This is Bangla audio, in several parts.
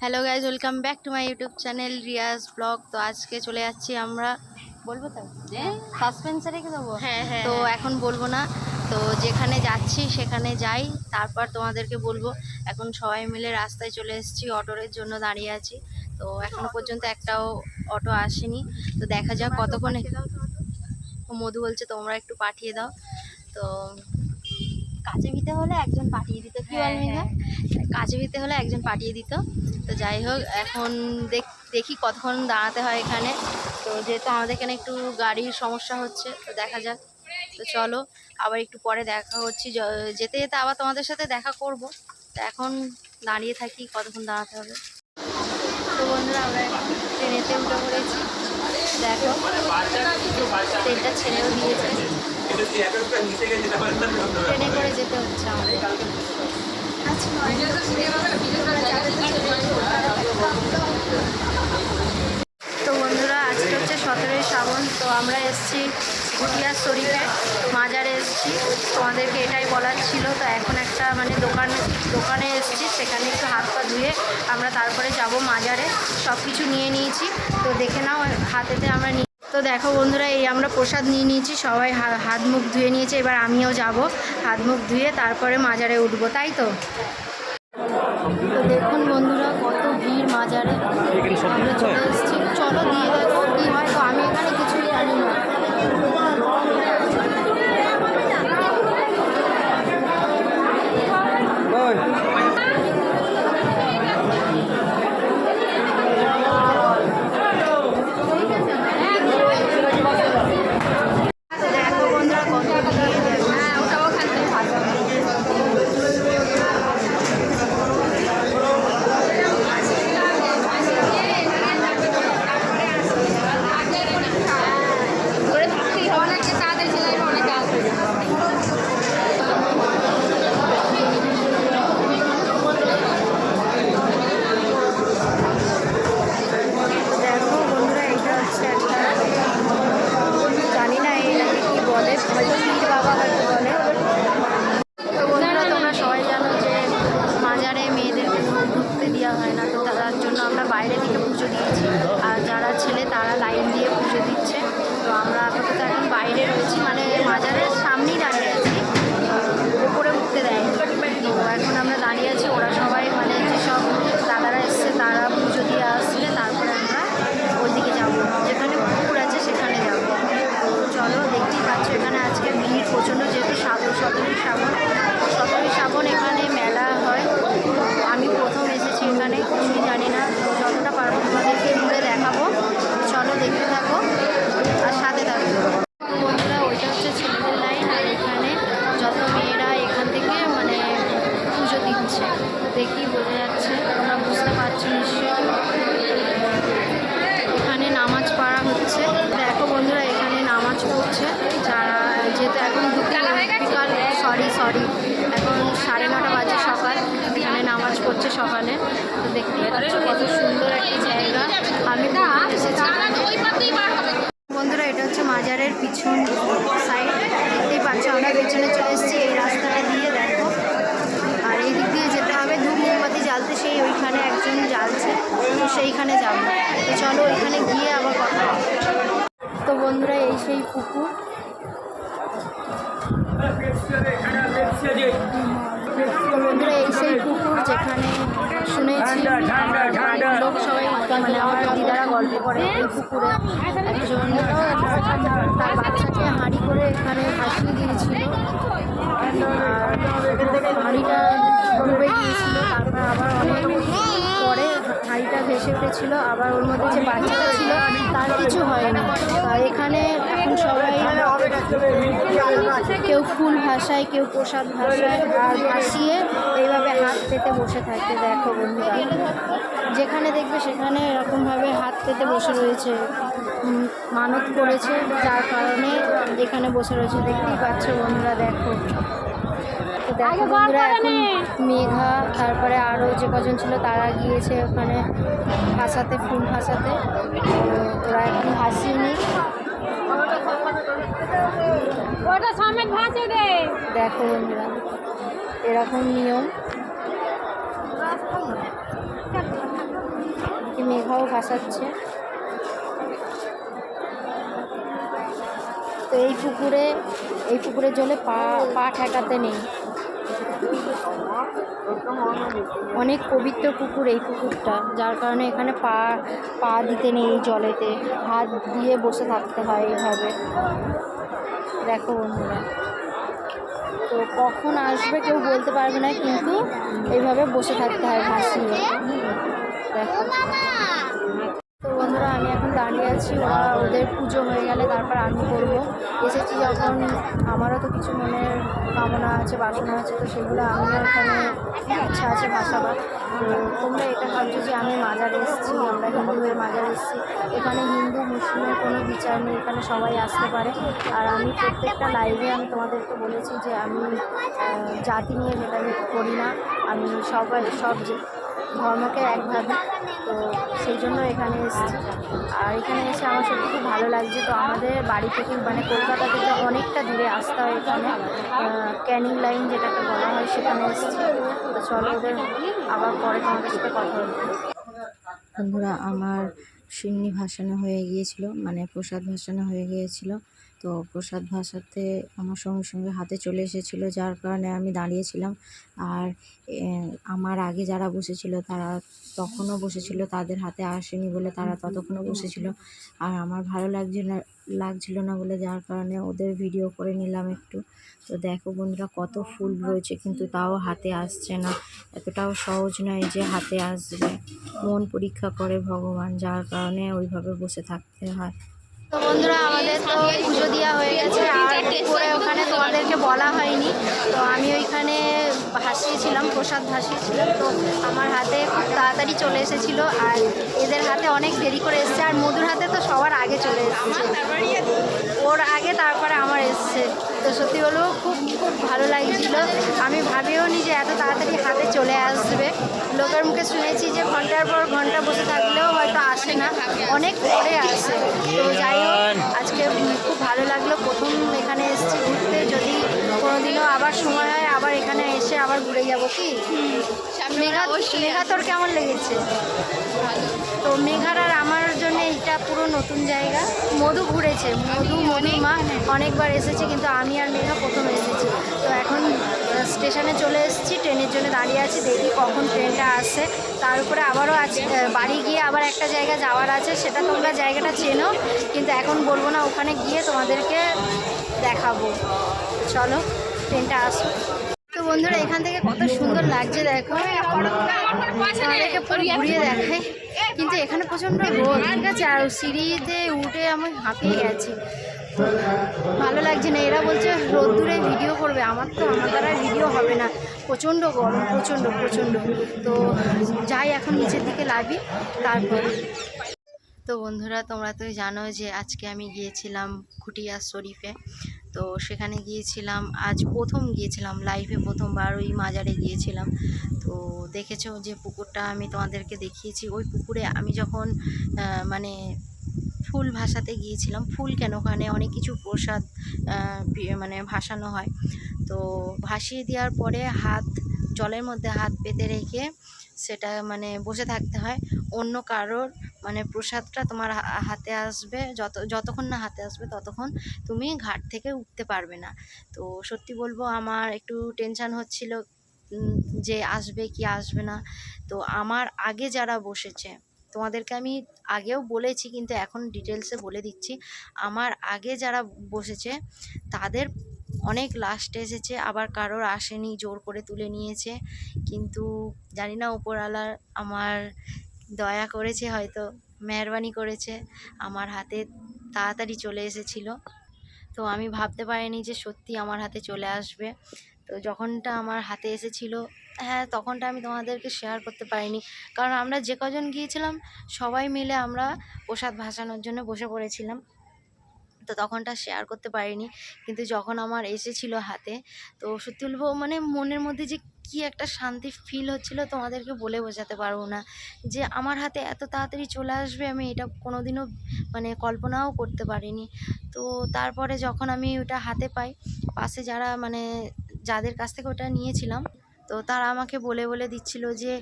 Hello guys welcome back to my YouTube channel Riaz blog তো আজকে চলে যাচ্ছি আমরা বলব তো? সাসপেন্সে রেখে দেবো। হ্যাঁ হ্যাঁ তো এখন বলব না। তো যেখানে যাচ্ছি সেখানে যাই। তারপর তোমাদেরকে বলব এখন সবাই মিলে রাস্তায় চলে এসেছি অটোর জন্য দাঁড়িয়ে আছি। তো এখনও পর্যন্ত একটাও অটো আসেনি। তো দেখা যাক কতক্ষণে মধু বলছে তোমরা একটু পাঠিয়ে দাও। তো কাছে ভিতে হলে একজন পাঠিয়ে দিত কি বল হ্যাঁ, কাছে ভিতে হলে একজন পাঠিয়ে দিত। তো যাই হোক এখন দেখ দেখি কতক্ষণ দাঁড়াতে হয় এখানে। তো যেহেতু আমাদের এখানে একটু গাড়ির সমস্যা হচ্ছে তো দেখা যাক। তো চলো আবার একটু পরে দেখা হচ্ছি। যেতে যেতে আবার তোমাদের সাথে দেখা করব। তো এখন দাঁড়িয়ে থাকি কতক্ষণ দাঁড়াতে হবে। তো বন্ধুরা আমরা এখন ট্রেনেতে উঠে পড়েছি। দেখো ছেড়েও ট্রেনে করে যেতে হচ্ছে তো বন্ধুরা, আজকে হচ্ছে সতেরোই শ্রাবণ, তো আমরা এসেছি ঘুটিয়ার শরীফে মাজারে এসেছি। তোমাদেরকে এটাই বলার ছিল। তো এখন একটা মানে দোকান, দোকানে এসেছি। সেখানে একটু হাত পা ধুয়ে আমরা তারপরে যাব মাজারে। সব কিছু নিয়ে নিয়েছি। তো দেখে নাও, হাতেতে আমরা তো দেখো বন্ধুরা, এই আমরা প্রসাদ নিয়ে নিয়েছি। সবাই হাত মুখ ধুয়ে নিয়েছে। এবার আমিও যাব। হাত মুখ ধুয়ে তারপরে মাজারে উঠবো। তাই তো? তো দেখুন বন্ধুরা, কত ভিড় মাজারে। আমরা চলে এসেছি। চলো দিয়ে দেখো কি হয়। তো আমি এখানে কিছুই জানি না। সকালে। তো দেখতে পাচ্ছ কত সুন্দর একটা জায়গা। আমি এসেছি বন্ধুরা, এটা হচ্ছে মাজারের পিছন সাইড দেখতেই পাচ্ছ, আমরা পেছনে চলে এসেছি, এই রাস্তাটা দিয়ে দেখো। আর এই দিক দিয়ে যেতে হবে, ধূপ মোমবাতি জ্বালতে সেই ওইখানে একজন জ্বালছে, তো সেইখানে যাব। তো চলো ওইখানে গিয়ে আবার কথা তো বন্ধুরা, এই সেই পুকুর। তো বন্ধুরা, এই সেই পুকুর যেখানে শুনেছি লোক সবাই মানে আমার দিদারা গল্প করে এই পুকুরে একজন তার বাচ্চাকে হাঁড়ি করে এখানে ভাসিয়ে দিয়েছিল। আর হাঁড়িটা ডুবে গিয়েছিল। তারপর আবার অনেক পরে হাঁড়িটা ভেসে উঠেছিল। আবার ওর মধ্যে যে বাচ্চাটা ছিল তার কিছু হয়নি। আর এখানে এখন সবাই কেউ ফুল ভাসায় কেউ প্রসাদ ভাসায় আর ভাসিয়ে এইভাবে হাত পেতে বসে থাকে দেখো বন্ধুরা। যেখানে দেখবে সেখানে এরকমভাবে হাত পেতে বসে রয়েছে মানত করেছে যার কারণে এখানে বসে রয়েছে। দেখতেই পাচ্ছ বন্ধুরা দেখো। দেখো বন্ধুরা এখন মেঘা তারপরে আরও যে কজন ছিল তারা গিয়েছে ওখানে ভাসাতে ফুল ভাসাতে। ওরা এখন ভাসিয়ে ওটা সমেত ভাসে দে। দেখো বন্ধুরা, এরকম নিয়ম। মেঘাও ভাসাচ্ছে। তো এই পুকুরে, এই পুকুরের জলে পা পা ঠেকাতে নেই। অনেক পবিত্র পুকুর এই পুকুরটা, যার কারণে এখানে পা পা দিতে নেই জলেতে। হাত দিয়ে বসে থাকতে হয় এইভাবে দেখো বন্ধুরা। তো কখন আসবে কেউ বলতে পারবে না, কিন্তু এইভাবে বসে থাকতে হয় ভাসিয়ে দেখো। তো বন্ধুরা, আমি এখন দাঁড়িয়ে আছি। ওরা ওদের পুজো হয়ে গেলে তারপর আমি করব। এসেছি যখন, আমারও তো কিছু মনের কামনা আছে, বাসনা আছে, তো সেগুলো আমিও এখানে ইচ্ছা আছে ভাসাবার। তো তোমরা এটা ভাবছ যে আমি মাজারে এসেছি, আমরা হিন্দু হয়ে মাজারে এসেছি। এখানে হিন্দু, মুসলিমের কোনো বিচার নেই, এখানে সবাই আসতে পারে। আর আমি প্রত্যেকটা লাইভে আমি তোমাদেরকে বলেছি যে আমি জাতি নিয়ে যেটা করি না। আমি সবাই, সব যে ধর্মকে একভাবে, তো সেই জন্য এখানে এসেছি। আর এখানে এসে আমার সত্যি খুব ভালো লাগছে। তো আমাদের বাড়ি থেকে মানে কলকাতা থেকে অনেকটা দূরে আসতে হয় এখানে। ক্যানিং লাইন যেটাকে বলা হয়, সেখানে এসেছি। তো চলো ওদের আবার পরে তোমাদের সাথে কথা বলব বন্ধুরা, আমার সিন্নি ভাসানো হয়ে গিয়েছিল মানে প্রসাদ ভাসানো হয়ে গিয়েছিল। তো প্রসাদ ভাসাতে আমার সঙ্গে সঙ্গে হাতে চলে এসেছিল যার কারণে আমি দাঁড়িয়েছিলাম। আর আমার আগে যারা বসেছিল তারা তখনও বসেছিল তাদের হাতে আসেনি বলে তারা ততক্ষণও বসেছিল। আর আমার ভালো লাগছিল না লাগছিল না বলে যার কারণে ওদের ভিডিও করে নিলাম একটু। তো দেখো বন্ধুরা কত ফুল রয়েছে কিন্তু তাও হাতে আসছে না। এতটাও সহজ নয় যে হাতে আসবে। মন পরীক্ষা করে ভগবান যার কারণে ওইভাবে বসে থাকতে হয়। তো বন্ধুরা, আমাদের তো পুজো দেওয়া হয়ে গেছে, আর পরে ওখানে তোমাদেরকে বলা হয়নি। তো আমি ওইখানে ভাসিয়েছিলাম প্রসাদ ভাসিয়েছিলাম তো আমার হাতে খুব তাড়াতাড়ি চলে এসেছিল, আর এদের হাতে অনেক দেরি করে এসছে, আর মধুর হাতে তো সবার আগে চলে এসেছে। ওর আগে, তারপরে আমার এসছে। তো সত্যি হলো খুব খুব ভালো লাগছিল। আমি ভাবিও নি যে এত তাড়াতাড়ি হাতে চলে আসবে। লোকের মুখে শুনেছি যে ঘণ্টার পর ঘণ্টা বসে থাকলেও আসে না অনেক পরে আসে তো যাই হোক আজকে খুব ভালো লাগল। প্রথম এখানে এসেছি ঘুরতে। যদি কোনোদিনও আবার সময় হয় আবার এখানে এসে আবার ঘুরে যাব কি? মেঘা মেঘা তোর কেমন লেগেছে? তো মেঘার আর আমার জন্য এইটা পুরো নতুন জায়গা। মধু ঘুরেছে। মধু মা অনেকবার এসেছে কিন্তু আমি আর মেঘা প্রথম এসেছি। তো এখন স্টেশনে চলে এসেছি, ট্রেনের জন্য দাঁড়িয়ে আছি, দেখি কখন ট্রেনটা আসে। তার উপরে আবারও আজ বাড়ি গিয়ে আবার একটা জায়গা যাওয়ার আছে, সেটা তোমরা জায়গাটা চেনো, কিন্তু এখন বলব না, ওখানে গিয়ে তোমাদেরকে দেখাবো। চলো, ট্রেনটা আসো বন্ধুরা, এখান থেকে কত সুন্দর লাগছে, দেখো। ঘুরিয়ে দেখাই কিন্তু এখানে প্রচণ্ড রোদ, ঠিক আছে? আর সিঁড়িতে উঠে আমার হাঁপিয়ে গেছি। ভালো লাগছে না, এরা বলছে রোদ্দুরে ভিডিও করবে, আমার তো, আমার দ্বারা ভিডিও হবে না। প্রচণ্ড গরম, প্রচণ্ড প্রচণ্ড। তো যাই এখন নিচের দিকে লাভি তারপর। তো বন্ধুরা, তোমরা তো জানো যে আজকে আমি গিয়েছিলাম খুটিয়া শরীফে। তো সেখানে গিয়েছিলাম। আজ প্রথম গিয়েছিলাম লাইভে প্রথমবার ওই মাজারে গিয়েছিলাম। তো দেখেছ যে পুকুরটা আমি তোমাদেরকে দেখিয়েছি। ওই পুকুরে আমি যখন মানে ফুল ভাসাতে গিয়েছিলাম, ফুল কেন? ওখানে অনেক কিছু প্রসাদ মানে ভাসানো হয়। তো ভাসিয়ে দেওয়ার পরে হাত, জলের মধ্যে হাত পেতে রেখে সেটা মানে বসে থাকতে হয়। অন্য কারোর মানে প্রসাদটা তোমার হাতে আসবে, যত, যতক্ষণ না হাতে আসবে ততক্ষণ তুমি ঘাট থেকে উঠতে পারবে না। তো সত্যি বলব আমার একটু টেনশন হচ্ছিল যে আসবে কি আসবে না। তো আমার আগে যারা বসেছে, তোমাদেরকে আমি আগেও বলেছি কিন্তু এখন ডিটেলসে বলে দিচ্ছি, আমার আগে যারা বসেছে তাদের অনেক লাস্টে এসেছে, আবার কারোর আসেনি, জোর করে তুলে নিয়েছে। কিন্তু জানি না ওপরওয়ালার আমার দয়া করেছে হয়তো, মেহরবানি করেছে, আমার হাতে তাড়াতাড়ি চলে এসেছিল। তো আমি ভাবতে পারিনি যে সত্যি আমার হাতে চলে আসবে। তো যখনটা আমার হাতে এসেছিল হ্যাঁ তখনটা আমি তোমাদেরকে শেয়ার করতে পারিনি। কারণ আমরা যে কজন গিয়েছিলাম, সবাই মিলে আমরা প্রসাদ ভাসানোর জন্য বসে পড়েছিলাম। তো তখনটা শেয়ার করতে পারিনি। কিন্তু যখন আমার এসেছিল হাতে, তো সত্যি বলব মানে মনের মধ্যে যে কি একটা শান্তি ফিল হচ্ছিল তোমাদেরকে বলে বোঝাতে পারব না। যে আমার হাতে এত তাড়াতাড়ি চলে আসবে, আমি এটা কোনোদিনও মানে কল্পনাও করতে পারিনি। তো তারপরে যখন আমি ওটা হাতে পাই, পাশে যারা মানে যাদের কাছ থেকে ওটা নিয়েছিলাম, তো তারা আমাকে বলে বলে দিচ্ছিল যে,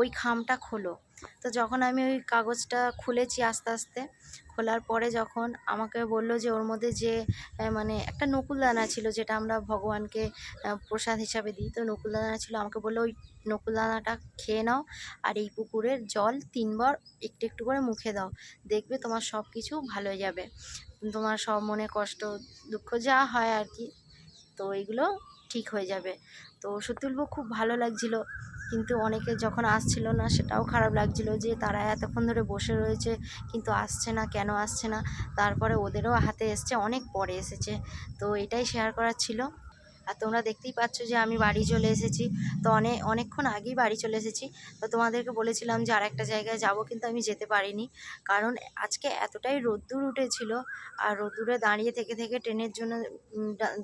ওই খামটা খোলো। তো যখন আমি ওই কাগজটা খুলেছি আস্তে আস্তে খোলার পরে যখন আমাকে বলল যে ওর মধ্যে যে মানে একটা নকুলদানা ছিল যেটা আমরা ভগবানকে প্রসাদ হিসাবে দিই, তো নকুলদানা ছিল, আমাকে বলল ওই নকুলদানাটা খেয়ে নাও আর এই পুকুরের জল তিনবার একটু একটু করে মুখে দাও, দেখবে তোমার সব কিছু ভালো হয়ে যাবে। তোমার সব মনে কষ্ট, দুঃখ যা হয় আর কি, তো এইগুলো ঠিক হয়ে যাবে। তো সত্যি খুব ভালো লাগছিল। কিন্তু অনেকে যখন আসছিল না, সেটাও খারাপ লাগছিল যে তারা এতক্ষণ ধরে বসে রয়েছে, কিন্তু আসছে না, কেন আসছে না? তারপরে ওদেরও হাতে এসছে, অনেক পরে এসেছে। তো এটাই শেয়ার করার ছিল। আর তোমরা দেখতেই পাচ্ছ যে আমি বাড়ি চলে এসেছি। তো অনেক অনেকক্ষণ আগেই বাড়ি চলে এসেছি। তো তোমাদেরকে বলেছিলাম যে আর একটা জায়গায় যাব, কিন্তু আমি যেতে পারিনি। কারণ আজকে এতটাই রোদ্দুর উঠেছিল আর রোদ্দুরে দাঁড়িয়ে থেকে থেকে ট্রেনের জন্য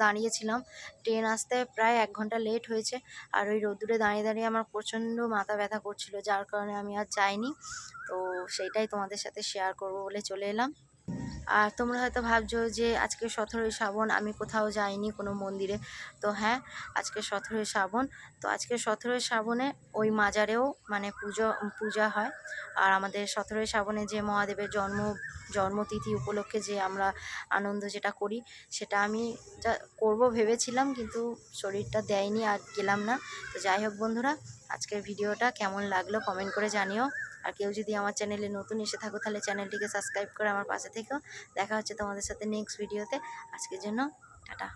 দাঁড়িয়েছিলাম। ট্রেন আসতে প্রায় এক ঘণ্টা লেট হয়েছে আর ওই রোদ্দুরে দাঁড়িয়ে দাঁড়িয়ে আমার প্রচণ্ড মাথা ব্যথা করছিল, যার কারণে আমি আর যাইনি। তো সেইটাই তোমাদের সাথে শেয়ার করব বলে চলে এলাম। আর তোমরা হয়তো ভাবছ যে আজকে সতেরোই শ্রাবণ, আমি কোথাও যাইনি কোনো মন্দিরে। তো হ্যাঁ আজকে সতেরোই শ্রাবণ। তো আজকে সতেরোই শ্রাবণে ওই মাজারেও মানে পুজো, পূজা হয়। আর আমাদের সতেরোই শ্রাবণে যে মহাদেবের জন্ম, জন্মতিথি উপলক্ষে যে আমরা আনন্দ যেটা করি, সেটা আমি যা করব ভেবেছিলাম, কিন্তু শরীরটা দেয়নি আর গেলাম না। তো যাই হোক বন্ধুরা, আজকের ভিডিওটা কেমন লাগল কমেন্ট করে জানিও। আর কেউ যদি আমার চ্যানেলে নতুন এসে থাকো, তাহলে চ্যানেলটিকে সাবস্ক্রাইব করে আমার পাশে থেকেও দেখা হচ্ছে তোমাদের সাথে নেক্সট ভিডিওতে আজকের জন্য, টাটা।